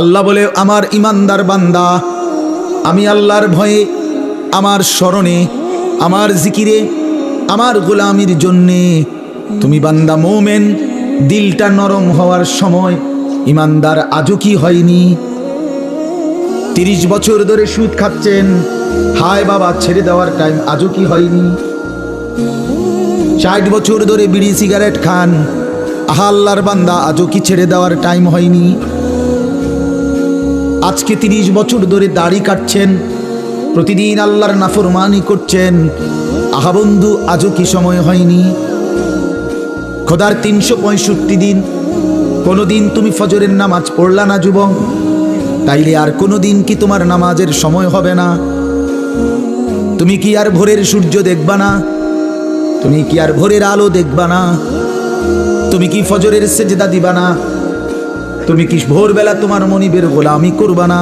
আল্লাহ বলে, আমার ইমানদার বান্দা, আমি আল্লাহর ভয়ে আমার স্মরণে, আমার জিকিরে, আমার গোলামির জন্যে, তুমি বান্দা মোমেন, দিলটা নরম হওয়ার সময় ইমানদার আজও কি হয়নি? তিরিশ বছর ধরে সুদ খাচ্ছেন, হায় বাবা, ছেড়ে দেওয়ার টাইম আজও কি হয়নি? ষাট বছর ধরে বিড়ি, সিগারেট খান, আহা, আল্লাহর বান্দা আজও কি ছেড়ে দেওয়ার টাইম হয়নি? আজকে তিরিশ বছর ধরে দাড়ি কাটছেন, প্রতিদিন আল্লাহর নাফরমানি করছেন। আহা বন্ধু, আজও কি সময় হয়নি? খোদার তিনশো পঁয়ষট্টি দিন, কোনোদিন তুমি ফজরের নামাজ পড়লা না যুবক? তাইলে আর কোনো দিন কি তোমার নামাজের সময় হবে না? তুমি কি আর ভোরের সূর্য দেখবা না? তুমি কি আর ভোরের আলো দেখবা না? তুমি কি ফজরের সেজদা দিবা না? তুমি কি ভোরবেলা তোমার মনিবের গোলামি করবা না!